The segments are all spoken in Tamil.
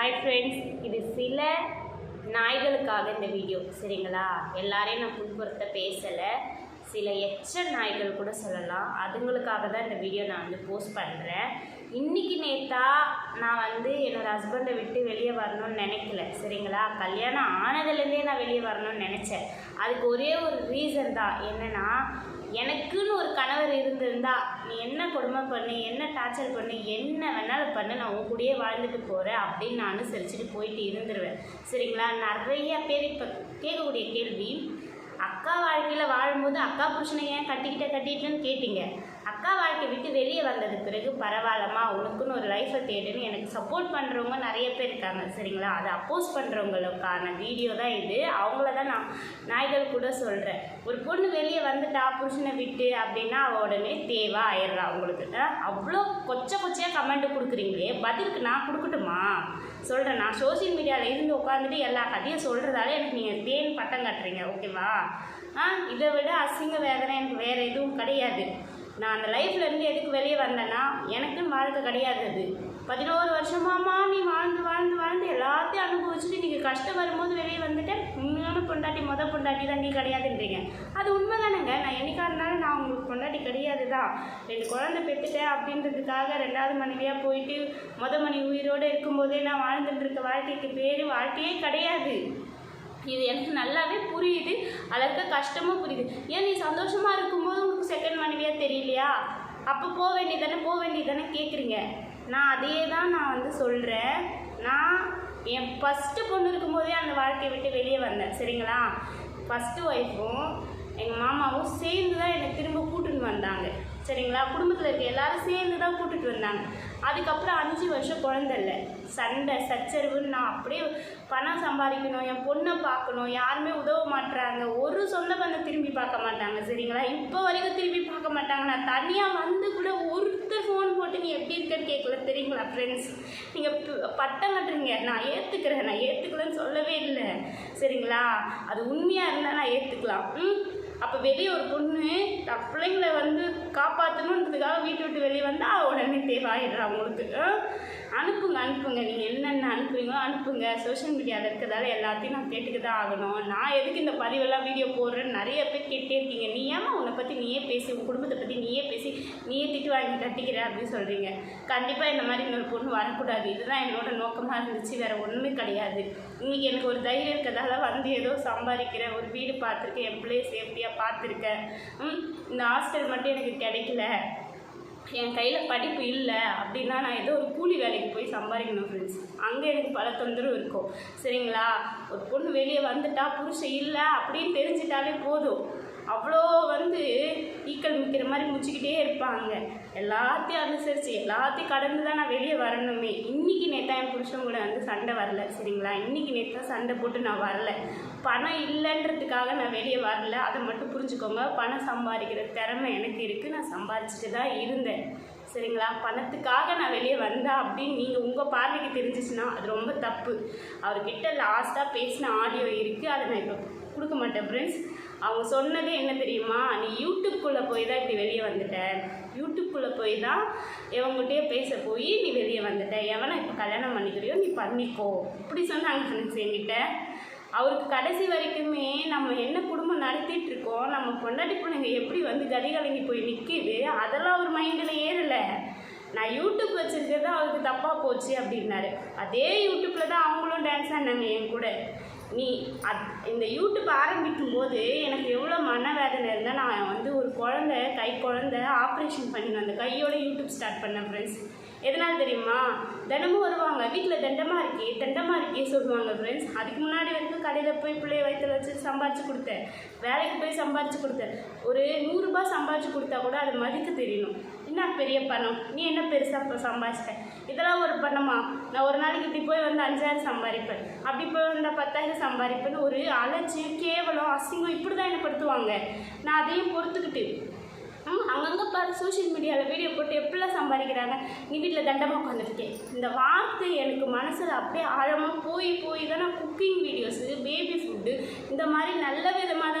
ஹாய் ஃப்ரெண்ட்ஸ் இது சில நாய்களுக்காக இந்த வீடியோ சரிங்களா? எல்லாரையும் நான் புண்படுத்த பேசலை. சில எச்ச நாய்கள் கூட சொல்லலாம். அதுங்களுக்காக தான் இந்த வீடியோ நான் வந்து போஸ்ட் பண்ணுறேன் இன்றைக்கி நேத்தா நான் வந்து என்னோடய ஹஸ்பண்டை விட்டு வெளியே வரணும்னு நினைக்கல. சரிங்களா? கல்யாணம் ஆனதுலேருந்தே நான் வெளியே வரணும்னு நினச்சேன். அதுக்கு ஒரே ஒரு ரீசன் தான். என்னென்னா எனக்குன்னு ஒரு கணவர் இருந்திருந்தா நீ என்ன கொடுமை பண்ணு என்ன டார்ச்சர் பண்ணு என்ன வேணாலும் பண்ணு நான் உன் கூடயே வாழ்ந்துட்டு போகிறேன் அப்படின்னு நான் அனுசரிச்சுட்டு போயிட்டு இருந்துருவேன். சரிங்களா? நிறைய பேர் இப்போ கேட்கக்கூடிய கேள்வி அக்கா வாழ்க்கையில் வாழும்போது அக்கா புருஷனை ஏன் கட்டிக்கிட்ட கட்டிக்கிட்டேன்னு கேட்டீங்க? அக்கா வாழ்க்கை விட்டு வெளியே வந்தது பிறகு பரவாயில்லம்மா உனக்குன்னு ஒரு லைஃப்பை தேடுன்னு எனக்கு சப்போர்ட் பண்ணுறவங்க நிறைய பேர் இருக்காங்க சரிங்களா? அதை அப்போஸ் பண்ணுறவங்களுக்கான வீடியோ தான் இது. அவங்கள தான் நான் நாய்கள் கூட சொல்கிறேன் ஒரு பொண்ணு வெளியே வந்துட்டா புருஷனை விட்டு அப்படின்னா அவ உடனே தேவை ஆயிடுறா அவங்களுக்கு அவ்வளோ கொச்ச கொச்சையாக கமெண்ட் கொடுக்குறீங்களே. பதிலுக்கு நான் கொடுக்கட்டுமா? சொல்கிறேன் நான் சோஷியல் மீடியாவில் இருந்து உட்காந்துட்டு எல்லா கதையும் சொல்கிறதால எனக்கு நீங்கள் தேன் பட்டம் கட்டுறீங்க ஓகேவா ஆ இதை விட அசிங்க வேதனை எனக்கு வேறு எதுவும் கிடையாது. நான் அந்த லைஃப்லேருந்து எதுக்கு வெளியே வந்தேன்னா எனக்குன்னு வாழ்க்கை கிடையாது அது. பதினோரு வருஷமாமா நீ வாழ்ந்து வாழ்ந்து வாழ்ந்து எல்லாத்தையும் அனுபவிச்சுட்டு நீங்கள் கஷ்டம் வரும்போது வெளியே வந்துட்டு உண்மையான பொண்டாட்டி மொத பொண்டாட்டி தான் நீ கிடையாதுன்றீங்க. அது உண்மை தானேங்க நான் என்னைக்கா இருந்தாலும் நான் உங்களுக்கு பொண்டாட்டி கிடையாது தான். ரெண்டு குழந்தை பெற்றுட்டேன் அப்படின்றதுக்காக ரெண்டாவது மனைவியாக போயிட்டு மொத மணி உயிரோடு இருக்கும்போதே நான் வாழ்ந்துட்டு இருக்க வாழ்க்கைக்கு பேர் வாழ்க்கையே கிடையாது. இது எனக்கு நல்லாவே புரியுது. அளவுக்கு கஷ்டமும் புரியுது. ஏன் நீ சந்தோஷமாக இருக்கும்போது உங்களுக்கு செகண்ட் மனைவியாக தெரியலையா? அப்போ போக வேண்டியதானே போக வேண்டியதானே கேட்குறீங்க நான் அதே தான் நான் வந்து சொல்கிறேன் நான் என் ஃபஸ்ட்டு பொண்ணு இருக்கும்போதே அந்த வாழ்க்கையை விட்டு வெளியே வந்தேன். சரிங்களா? ஃபஸ்ட்டு ஒய்ஃபும் எங்கள் மாமாவும் சேர்ந்து தான் என்னை திரும்ப கூட்டின்னு வந்தாங்க. சரிங்களா? குடும்பத்தில் இருக்க எல்லாரும் சேர்ந்து தான் கூட்டிட்டு வந்தாங்க. அதுக்கப்புறம் அஞ்சு வருஷம் குழந்த இல்லை. சண்டை சச்சரவுன்னு நான் அப்படியே பணம் சம்பாதிக்கணும் என் பொண்ணை பார்க்கணும் யாருமே உதவ மாட்டுறாங்க ஒரு சொந்த பந்தம் திரும்பி பார்க்க மாட்டாங்க சரிங்களா? இப்போ வரைக்கும் திரும்பி பார்க்க மாட்டாங்க. நான் தனியாக வந்து கூட ஒருத்தர் ஃபோன் போட்டு நீ எப்படி இருக்கன்னு கேட்கல தெரியுங்களா ஃப்ரெண்ட்ஸ் நீங்கள் பட்டம் கட்டுறீங்க. நான் ஏற்றுக்கிறேன் நான் ஏற்றுக்கலன்னு சொல்லவே இல்லை. சரிங்களா? அது உண்மையாக இருந்தால் நான் ஏற்றுக்கலாம் ம்? அப்போ வெளியே ஒரு பொண்ணு பிள்ளைங்களை வந்து கா வெளியே வந்தால் உடனே தேவாயிடுறா அவங்களுக்கு. அனுப்புங்க அனுப்புங்க. நீங்கள் என்னென்ன அனுப்புறீங்களோ அனுப்புங்க. சோஷியல் மீடியாவில் இருக்கிறதால எல்லாத்தையும் நான் கேட்டுக்க தான் ஆகணும். நான் எதுக்கு இந்த பதிவெல்லாம் வீடியோ போடுறேன்னு நிறைய பேர் கேட்டே இருக்கீங்க. நீ ஏமா உன்னை பற்றி நீயே பேசி உன் குடும்பத்தை பற்றி நீயே பேசி நீயே திட்டு வாங்கி கட்டிக்கிற அப்படின்னு சொல்கிறீங்க கண்டிப்பாக இந்த மாதிரி இன்னொரு பொண்ணு வரக்கூடாது. இதுதான் என்னோட நோக்கமாக இருந்துச்சு. வேறு ஒன்றுமே கிடையாது. இன்றைக்கி எனக்கு ஒரு தைரியம் இருக்கிறதால வந்து ஏதோ சம்பாதிக்கிறேன் ஒரு வீடு பார்த்துருக்கேன். என் பிள்ளைய சேஃப்டியாக பார்த்துருக்கேன். ம், இந்த ஹாஸ்டல் மட்டும் எனக்கு கிடைக்கல. என் கையில் படிப்பு இல்லை அப்படின்னா நான் ஏதோ ஒரு கூலி வேலைக்கு போய் சம்பாதிக்கணும் ஃப்ரெண்ட்ஸ் அங்கே எனக்கு பல தொந்தரவு இருக்கும். சரிங்களா? ஒரு பொண்ணு வெளியே வந்துட்டா புருஷன் இல்லை அப்படின்னு தெரிஞ்சிட்டாலே போதும். அவ்வளோ வந்து ஈக்கள் முக்கிற மாதிரி முச்சிக்கிட்டே இருப்பாங்க. எல்லாத்தையும் அனுசரித்து எல்லாத்தையும் கடந்து தான் நான் வெளியே வரணுமே. இன்னைக்கு நேத்தா என் புருஷன் கூட வந்து சண்டை வரல சரிங்களா? இன்னைக்கு நேத்தா சண்டை போட்டு நான் வரல. பணம் இல்லைன்றதுக்காக நான் வெளியே வரல. அதை மட்டும் புரிஞ்சுக்கோங்க. பணம் சம்பாதிக்கிற திறமை எனக்கு இருக்குது நான் சம்பாதிச்சுட்டு தான் இருந்தேன். சரிங்களா? பணத்துக்காக நான் வெளியே வந்தேன் அப்படின்னு நீங்கள் உங்கள் பார்வைக்கு தெரிஞ்சிச்சுன்னா அது ரொம்ப தப்பு. அவர்கிட்ட லாஸ்ட்டாக பேசின ஆடியோ இருக்குது அதை நான் இப்போ கொடுக்க மாட்டேன் ஃப்ரெண்ட்ஸ் அவங்க சொன்னதே என்ன தெரியுமா? நீ யூடியூப்குள்ளே போய் தான் இப்படி வெளியே வந்துட்ட. யூடியூப்குள்ளே போய் தான் இவங்ககிட்டயே பேச போய் நீ வெளியே வந்துட்ட. எவனை இப்போ கல்யாணம் பண்ணிக்கிறியோ நீ பண்ணிக்கோ. இப்படி சொன்னாங்க ஃப்ரெண்ட்ஸ் என்கிட்ட. அவருக்கு கடைசி வரைக்குமே நம்ம என்ன குடும்பம் நடத்திட்டு இருக்கோம் நம்ம பொண்டாட்டி பிள்ளைங்க எப்படி வந்து கதி கலங்கி போய் நிற்கிது அதெல்லாம் அவர் மைண்டில் ஏறலை. நான் யூடியூப் வச்சுருக்கிறது அவருக்கு தப்பாக போச்சு அப்படின்னாரு. அதே யூடியூப்பில் தான் அவங்களும் டான்ஸ் ஆனாங்க என் கூட. நீ அத் இந்த யூடியூப் ஆரம்பிக்கும் போது எனக்கு எவ்வளோ மனவேதனை இருந்தால் நான் வந்து ஒரு குழந்த கை குழந்த ஆப்ரேஷன் பண்ணினேன் அந்த கையோட யூடியூப் ஸ்டார்ட் பண்ணேன் ஃப்ரெண்ட்ஸ் எதனால் தெரியுமா? தினமும் வருவாங்க வீட்டில் தண்டமாக இருக்கே தண்டமாக இருக்கே சொல்லுவாங்க ஃப்ரெண்ட்ஸ் அதுக்கு முன்னாடி வரைக்கும் கடையில் போய் பிள்ளைய வயிற்றுல வச்சு சம்பாரிச்சு கொடுத்தேன். வேலைக்கு போய் சம்பாரிச்சு கொடுத்தேன். ஒரு நூறுரூபா சம்பாரிச்சு கொடுத்தா கூட அதை மதிக்க தெரியணும். என்ன பெரிய பணம்? நீ என்ன பெருசாக இப்போ சம்பாதிச்சிட்ட இதெல்லாம் ஒரு பண்ணமா நான் ஒரு நாளைக்கு இப்படி போய் வந்து அஞ்சாயிரம் சம்பாதிப்பேன் அப்படி போய் வந்தால் பத்தாயிரம் சம்பாதிப்பேன்னு ஒரு அலைச்சி கேவலம் அசிங்கம் இப்படி தான் என்ன படுத்துவாங்க. நான் அதையும் பொறுத்துக்கிட்டு ம், அங்கங்கே பாரு சோஷியல் மீடியாவில் வீடியோ போட்டு எப்படிலாம் சம்பாதிக்கிறாங்க. நீ வீட்டில் தண்டமாக உட்காந்துருக்கேன் இந்த வார்த்தை எனக்கு மனசில் அப்படியே ஆழமாக போய் போய் தான் நான் குக்கிங் வீடியோஸு பேபி ஃபுட்டு இந்த மாதிரி நல்ல விதமான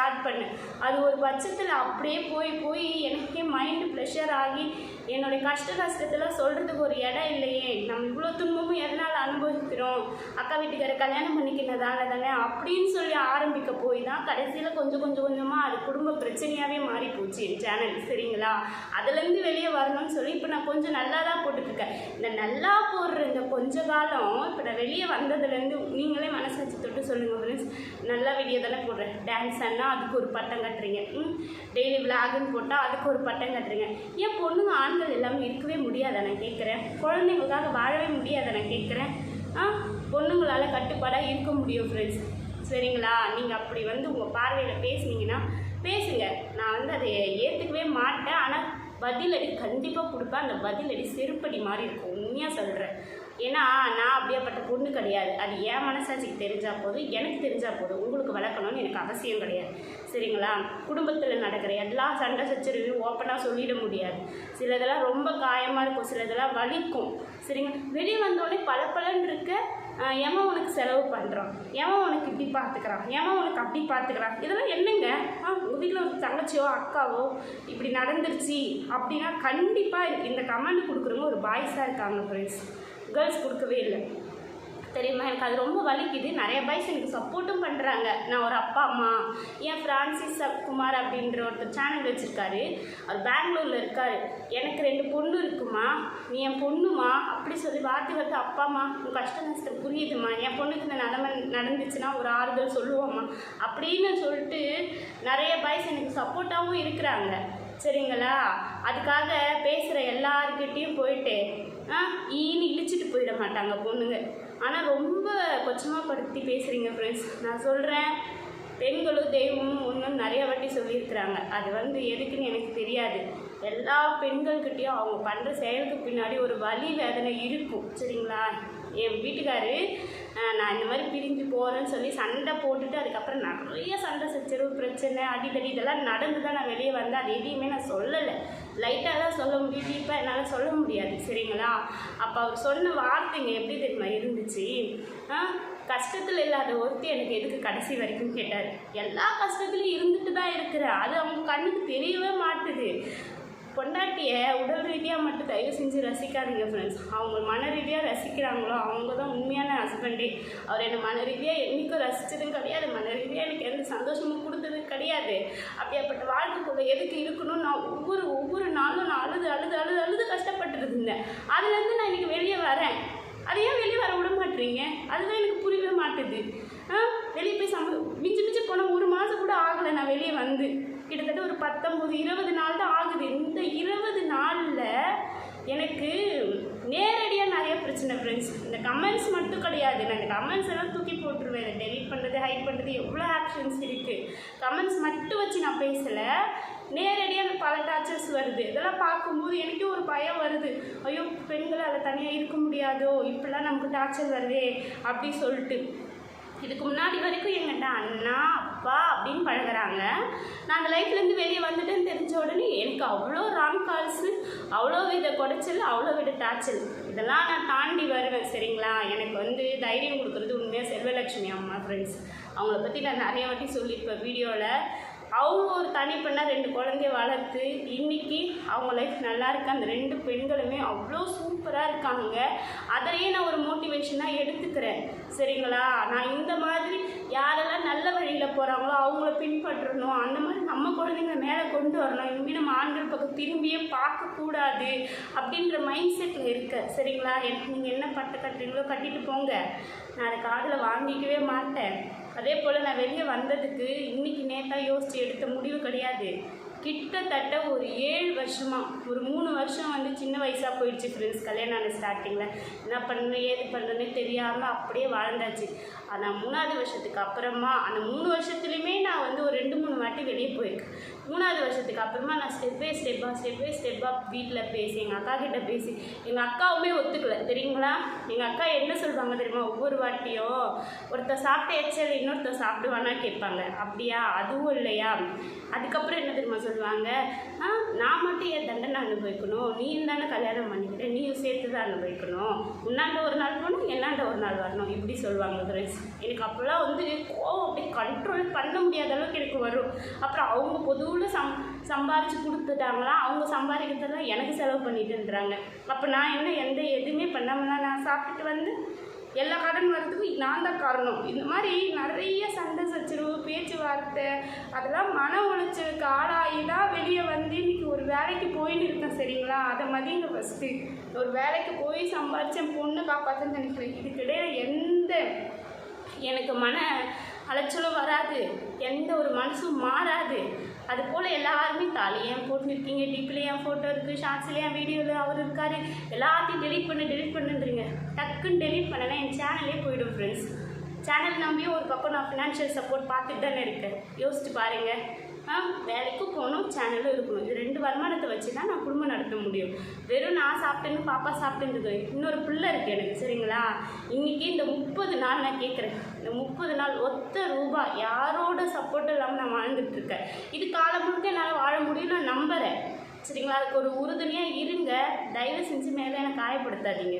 ஸ்டார்ட் பண்ணேன் அது ஒரு பட்சத்தில் அப்படியே போய் போய் எனக்கே மைண்டு ப்ரெஷர் ஆகி என்னுடைய கஷ்ட கஷ்டத்தில் சொல்கிறதுக்கு ஒரு இடம் இல்லையே. நம்ம இவ்வளோ துன்பமும் எதனால் அனுபவிக்கிறோம்? அக்கா வீட்டுக்கார கல்யாணம் பண்ணிக்கிறதால தானே அப்படின்னு சொல்லி ஆரம்பிக்க போய் தான் கடைசியில் கொஞ்சம் கொஞ்சம் கொஞ்சமாக அது குடும்ப பிரச்சனையாகவே மாறி போச்சு என் சேனல் சரிங்களா? அதுலேருந்து வெளியே வரணும்னு சொல்லி இப்போ நான் கொஞ்சம் நல்லா தான் போட்டுட்ருக்கேன். இந்த நல்லா போடுற இந்த கொஞ்ச காலம் இப்போ நான் வெளியே வந்ததுலேருந்து நீங்களே மனசாட்சி தொட்டு சொல்லுங்கள் ஃப்ரெண்ட்ஸ் நல்லா வீடியோ தானே போடுறேன். டான்ஸ் போட்டால் அதுக்கு ஒரு பட்டம் கட்டுறீங்க. ம் டெய்லி விளாகுன்னு போட்டால் அதுக்கு ஒரு பட்டம் கட்டுறீங்க. ஏன் பொண்ணுங்க ஆண்கள் எல்லாமே இருக்கவே முடியாத நான் கேட்குறேன் குழந்தைங்களுக்காக வாழவே முடியாத நான் கேட்குறேன் ஆ பொண்ணுங்களால் கட்டுப்பாடாக இருக்க முடியும் ஃப்ரெண்ட்ஸ் சரிங்களா? நீங்கள் அப்படி வந்து உங்கள் பார்வையில் பேசுனீங்கன்னா பேசுங்க. நான் வந்து அதை ஏற்றுக்கவே மாட்டேன். ஆனால் பதிலடி கண்டிப்பாக கொடுப்பேன். அந்த பதிலடி செருப்படி மாதிரி இருக்கும். உண்மையாக சொல்கிறேன் ஏன்னா நான் அப்படியாப்பட்ட பொண்ணு கிடையாது. அது என் மனசாட்சிக்கு தெரிஞ்சால் போதும் எனக்கு தெரிஞ்சால் போதும். உங்களுக்கு வளர்க்கணும்னு எனக்கு அவசியம் கிடையாது. சரிங்களா? குடும்பத்தில் நடக்கிற எல்லா சண்டை சச்சரவையும் ஓப்பனாக சொல்லிட முடியாது. சிலதெல்லாம் ரொம்ப காயமாக இருக்கும். சிலதெல்லாம் வலிக்கும். சரிங்க? வெளியே வந்தோடனே பல பலன் இருக்க ஏமா எவன் உனக்கு செலவு பண்ணுறான் எவன் உனக்கு இப்படி பார்த்துக்கிறான் எவன் உனக்கு அப்படி பார்த்துக்கிறான் இதெல்லாம் என்னங்க? ஆ உங்கள் வீட்டில் ஒரு தங்கச்சியோ அக்காவோ இப்படி நடந்துருச்சு அப்படின்னா கண்டிப்பாக இந்த கமெண்ட் கொடுக்குறவங்க ஒரு பாய்ஸாக இருக்காங்க ஃப்ரெண்ட்ஸ் கேர்ள்ஸ் கொடுக்கவே இல்லை. தெரியுமா? எனக்கு அது ரொம்ப வலிக்குது. நிறைய பாய்ஸ் எனக்கு சப்போர்ட்டும் பண்ணுறாங்க நான் ஒரு அப்பா அம்மா என் ஃப்ரான்சிஸ் குமார் அப்படின்ற ஒருத்தர் சேனல் வச்சுருக்காரு. அவர் பெங்களூரில் இருக்கார். எனக்கு ரெண்டு பொண்ணு இருக்குமா? நீ என் பொண்ணுமா? அப்படி சொல்லி வார்த்தை வந்து அப்பா அம்மா உன் கஷ்ட நஷ்டம் புரியுதுமா? என் பொண்ணுக்கு இந்த நிலமை நடந்துச்சுன்னா ஒரு ஆறுதல் சொல்லுவோம்மா அப்படின்னு சொல்லிட்டு நிறைய பாய்ஸ் எனக்கு சப்போர்ட்டாகவும் இருக்கிறாங்க. சரிங்களா? அதுக்காக பேசுகிற எல்லாருக்கிட்டேயும் போயிட்டு ஈன்னு இழிச்சிட்டு போயிட மாட்டாங்க பொண்ணுங்க. ஆனால் ரொம்ப கொச்சமாக படுத்தி பேசுகிறீங்க ஃப்ரெண்ட்ஸ் நான் சொல்கிறேன் பெண்களும் தெய்வமும் ஒன்றும் நிறைய வாட்டி சொல்லியிருக்கிறாங்க. அது வந்து எதுக்குன்னு எனக்கு தெரியாது. எல்லா பெண்கள்கிட்டேயும் அவங்க பண்ணுற செயலுக்கு பின்னாடி ஒரு வலி வேதனை இருக்கும். சரிங்களா? என் வீட்டுக்காரு நான் இந்த மாதிரி பிரிஞ்சு போகிறேன்னு சொல்லி சண்டை போட்டுட்டு அதுக்கப்புறம் நிறைய சண்டை சச்சரவு பிரச்சனை அடிதடி இதெல்லாம் நடந்து தான் நான் வெளியே வந்தேன். அது எதையுமே நான் சொல்லலை. லைட்டாக தான் சொல்ல முடியும் டீப்பாக என்னால் சொல்ல முடியாது. சரிங்களா? அப்போ அவர் சொன்ன வார்த்தைங்க எப்படி தெரியுமா இருந்துச்சு? கஷ்டத்தில் இல்லாத ஒருத்தி எனக்கு எதுக்கு கடைசி வரைக்கும் கேட்டார். எல்லா கஷ்டத்துலையும் இருந்துட்டு தான் இருக்கிற. அது அவங்க கண்ணுக்கு தெரியவே மாட்டுது. பொண்டாட்டியை உடல் ரீதியாக மட்டும் தயவு செஞ்சு ரசிக்காதீங்க ஃப்ரெண்ட்ஸ் அவங்க மன ரீதியாக ரசிக்கிறாங்களோ அவங்க தான் உண்மையான ஹஸ்பண்டே அவர் என்னை மன ரீதியாக என்றைக்கும் ரசித்ததும் கிடையாது மன ரீதியாக எனக்கு எந்த சந்தோஷமும் கொடுத்ததும் கிடையாது. அப்படியாப்பட்ட வாழ்க்கைக்குள்ள எதுக்கு இருக்கணும் நான் ஒவ்வொரு ஒவ்வொரு நாளும் நான் அழுது அழுது அழுது அழுது கஷ்டப்பட்டு இருந்தேன் அதுலேருந்து நான் இன்றைக்கி வெளியே வரேன். அதை ஏன் வெளியே வர விட மாட்டீங்க? அதுதான் எனக்கு புரியவே மாட்டுது. ஆ? வெளியே போய் சம மிஞ்சி மிஞ்சி போனால் ஒரு மாதம் கூட ஆகலை நான் வெளியே வந்து. கிட்டத்தட்ட ஒரு பத்தொம்பது இருபது நாள் தான் ஆகுது இந்த இருபது நாளில் எனக்கு நேரடியாக நிறைய ஃப்ரெண்ட்ஸ் இந்த கமெண்ட்ஸ் மட்டும் கிடையாது. நான் இந்த கமெண்ட்ஸ் எல்லாம் தூக்கி போட்டுருவேன். டெலிட் பண்ணுறது ஹைட் பண்ணுறது எவ்வளோ ஆப்ஷன்ஸ் இருக்குது கமெண்ட்ஸ் மட்டும் வச்சு நான் பேசலை. நேரடியாக பல டார்ச்சர்ஸ் வருது. இதெல்லாம் பார்க்கும்போது எனக்கே ஒரு பயம் வருது. ஐயோ பெண்களால் தனியாக இருக்க முடியாதோ? இப்படிலாம் நமக்கு டார்ச்சர் வருதே அப்படி சொல்லிட்டு. இதுக்கு முன்னாடி வரைக்கும் எங்கிட்ட அண்ணா அப்பா அப்படின்னு பழகுறாங்க. நான் அந்த லைஃப்லேருந்து வெளியே வந்துட்டேன்னு தெரிஞ்ச உடனே எனக்கு அவ்வளோ ராங் கால்ஸு அவ்வளோ வித குடைச்சல் அவ்வளோ வித டார்ச்சல் இதெல்லாம் நான் தாண்டி வருவேன் சரிங்களா? எனக்கு வந்து தைரியம் கொடுக்குறது உண்மையாக செல்வலட்சுமி அம்மா ஃப்ரெண்ட்ஸ் அவங்கள பற்றி நான் நிறைய வாட்டி சொல்லியிருப்பேன் வீடியோவில் அவங்க ஒரு தனி பெண்ணாக ரெண்டு குழந்தைய வளர்த்து இன்னைக்கு அவங்க லைஃப் நல்லா இருக்கு. அந்த ரெண்டு பெண்களுமே அவ்வளோ சூப்பராக இருக்காங்க. அதையே நான் ஒரு மோட்டிவேஷனாக எடுத்துக்கிறேன். சரிங்களா? நான் இந்த மாதிரி யாரெல்லாம் நல்ல வழியில் போகிறாங்களோ அவங்கள பின்பற்றணும். அந்த மாதிரி நம்ம குழந்தைங்கள மேலே கொண்டு வரணும். இனிமேல் நம்ம ஆண்கள் பக்கம் திரும்பியே பார்க்கக்கூடாது அப்படின்ற மைண்ட் செட்டில் இருக்க. சரிங்களா? எனக்கு நீங்கள் என்ன பட்டை கட்டுறீங்களோ கட்டிட்டு போங்க. நான் அதை காதில் வாங்கிக்கவே மாட்டேன். அதே போல் நான் வெளியே வந்ததுக்கு இன்னைக்கு நேற்றாக யோசித்து எடுத்த முடிவு கிடையாது. கிட்டத்தட்ட ஒரு ஏழு வருஷமாக ஒரு மூணு வருஷம் வந்து சின்ன வயசாக போயிடுச்சு ஃப்ரெண்ட்ஸ் கல்யாணம் ஆன ஸ்டார்டிங்கில் என்ன பண்ணணும் ஏது பண்ணுறதுன்னு தெரியாமல் அப்படியே வாழ்ந்தாச்சு. ஆனால் மூணாவது வருஷத்துக்கு அப்புறமா அந்த மூணு வருஷத்துலையுமே நான் வந்து ஒரு ரெண்டு மூணு வாட்டி வெளியே போயிருக்கேன். மூணாவது வருஷத்துக்கு அப்புறமா நான் ஸ்டெப் பை ஸ்டெப்பாக ஸ்டெப் பை ஸ்டெப்பாக வீட்டில் பேசி எங்கள் அக்கா கிட்டே பேசி எங்கள் அக்காவுமே ஒத்துக்கல. தெரியுங்களா? எங்கள் அக்கா என்ன சொல்லுவாங்க தெரியுமா? ஒவ்வொரு வாட்டியும் ஒருத்தர் சாப்பிட்ட எச்சல் இன்னொருத்தர் சாப்பிடுவானா கேட்பாங்க. அப்படியா? அதுவும் இல்லையா? அதுக்கப்புறம் என்ன தெரியுமா சொல்லுவாங்க. ஆ நான் மட்டும் ஏன் தண்டனை அனுபவிக்கணும். நீ தானே கல்யாணம் பண்ணிக்கிட்ட நீயும் சேர்த்து தான் அனுபவிக்கணும். உன்னாண்ட ஒரு நாள் போகணும் என்னாண்ட ஒரு நாள் வரணும் இப்படி சொல்லுவாங்க ஃப்ரெண்ட்ஸ் எனக்கு அப்போல்லாம் வந்து கோவம் அப்படி கண்ட்ரோல் பண்ண முடியாத அளவுக்கு எனக்கு வரும். அப்புறம் அவங்க பொதுவில் சம் சம்பாரித்து கொடுத்துட்டாங்களா அவங்க சம்பாதிக்கிறதெல்லாம் எனக்கு செலவு பண்ணிட்டுன்றாங்க. அப்போ நான் என்ன எந்த எதுவுமே பண்ணாமல் நான் சாப்பிட்டுட்டு வந்து எல்லா கடன் வர்றதுக்கும் நான் தான் காரணம். இந்த மாதிரி நிறைய சண்டை சச்சரவு பேச்சுவார்த்தை அதெல்லாம் மன உளைச்சலுக்கு ஆளாகி தான் வெளியே வந்து இன்னைக்கு ஒரு வேலைக்கு போயின்னு இருக்கேன் சரிங்களா? அதை மதிங்க ஃபஸ்ட்டு ஒரு வேலைக்கு போய் சம்பாரிச்சேன் பொண்ணு காப்பாற்றுன்னு நினைக்கிறேன். இதுக்கிடையில் எந்த எனக்கு மன அலைச்சலும் வராது. எந்த ஒரு மனசும் மாறாது. அது போல் எல்லாருமே தாலி ஏன் போட்டுருக்கீங்க டிப்பில் என் ஃபோட்டோ இருக்குது ஷார்ட்ஸில் என் வீடியோவில் அவர் இருக்கார். எல்லாத்தையும் டெலிட் பண்ணு டெலிட் பண்ணுன்றீங்க. டக்குன்னு டெலிட் பண்ணனா என் சேனலே போயிடும் ஃப்ரெண்ட்ஸ் சேனல் நம்பியும் ஒரு பக்கம் நான் ஃபினான்ஷியல் சப்போர்ட் பார்த்துட்டு தானே இருக்கேன். யோசிச்சு பாருங்கள் ஆ வேலைக்கும் போகணும் சேனலும் இருக்கணும். இது வச்சு தான் நான் குடும்பம் நடத்த முடியும். வெறும் நான் சாப்பிட்டேன்னு பாப்பா சாப்பிட்டுருந்தது இன்னொரு பிள்ளை இருக்குது எனக்கு சரிங்களா? இன்றைக்கி இந்த முப்பது நாள் நான் கேட்குறேன் இந்த முப்பது நாள் ஒத்த ரூபா யாரோட சப்போர்ட்டும் இல்லாமல் நான் வாழ்ந்துட்டுருக்கேன் இது காலம் முழுக்க என்னால் வாழ முடியும் நான் நம்புகிறேன் சரிங்களா? அதுக்கு ஒரு உறுதுணையாக இருங்க. தயவு செஞ்சு மேலே எனக்கு காயப்படுத்தாதீங்க.